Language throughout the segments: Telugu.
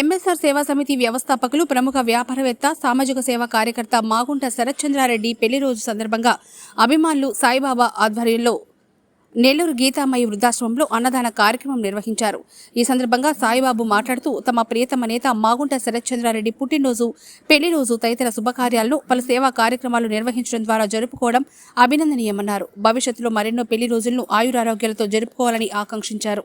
ఎంఎస్ఆర్ సేవా సమితి వ్యవస్థాపకులు ప్రముఖ వ్యాపారవేత్త సామాజిక సేవా కార్యకర్త మాగుంట శరత్చంద్రారెడ్డి పెళ్ళి రోజు సందర్భంగా అభిమానులు సాయిబాబా ఆధ్వర్యంలో నెల్లూరు గీతామయ్య వృద్ధాశ్రమంలో అన్నదాన కార్యక్రమం నిర్వహించారు. ఈ సందర్భంగా సాయిబాబు మాట్లాడుతూ తమ ప్రియతమ నేత మాగుంట శరత్చంద్రారెడ్డి పుట్టినరోజు పెళ్ళి రోజు తదితర శుభకార్యాలను పలు సేవా కార్యక్రమాలు నిర్వహించడం ద్వారా జరుపుకోవడం అభినందనీయమన్నారు. భవిష్యత్తులో మరెన్నో పెళ్ళి రోజులను ఆయురారోగ్యాలతో జరుపుకోవాలని ఆకాంక్షించారు.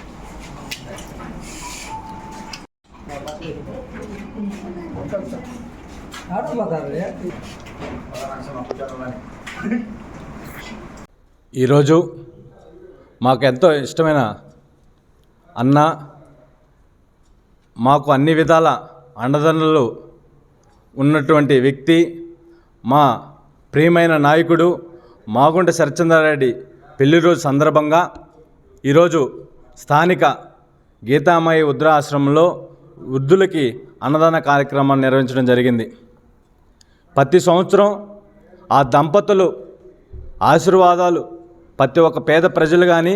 ఈరోజు మాకు ఎంతో ఇష్టమైన అన్న మాకు అన్ని విధాల అండదండలు ఉన్నటువంటి వ్యక్తి మా ప్రియమైన నాయకుడు మాగుంట శరచంద్రారెడ్డి పెళ్ళి రోజు సందర్భంగా ఈరోజు స్థానిక గీతామయ ఉద్రాశ్రమంలో వృద్ధులకి అన్నదాన కార్యక్రమాన్ని నిర్వహించడం జరిగింది. ప్రతి సంవత్సరం ఆ దంపతులు ఆశీర్వాదాలు ప్రతి ఒక్క పేద ప్రజలు కానీ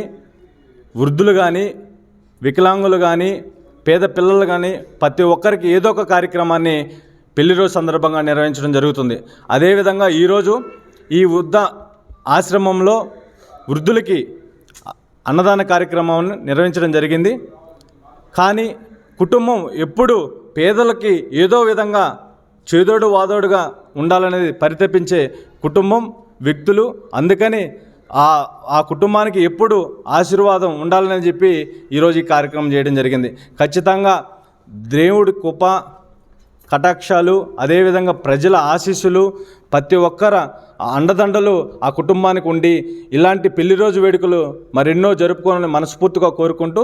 వృద్ధులు కానీ వికలాంగులు కానీ పేద పిల్లలు కానీ ప్రతి ఒక్కరికి ఏదో ఒక కార్యక్రమాన్ని పెళ్ళి రోజు సందర్భంగా నిర్వహించడం జరుగుతుంది. అదేవిధంగా ఈరోజు ఈ వృద్ధ ఆశ్రమంలో వృద్ధులకి అన్నదాన కార్యక్రమాన్ని నిర్వహించడం జరిగింది. కానీ కుటుంబం ఎప్పుడు పేదలకి ఏదో విధంగా చేదోడు వాదోడుగా ఉండాలనేది పరితపించే కుటుంబం వ్యక్తులు. అందుకని ఆ ఆ కుటుంబానికి ఎప్పుడు ఆశీర్వాదం ఉండాలని చెప్పి ఈరోజు ఈ కార్యక్రమం చేయడం జరిగింది. ఖచ్చితంగా దేవుడి కృప కటాక్షాలు అదేవిధంగా ప్రజల ఆశీస్సులు ప్రతి ఒక్కర అండదండలు ఆ కుటుంబానికి ఉండి ఇలాంటి పెళ్ళి రోజు వేడుకలు మరెన్నో జరుపుకోవాలని మనస్ఫూర్తిగా కోరుకుంటూ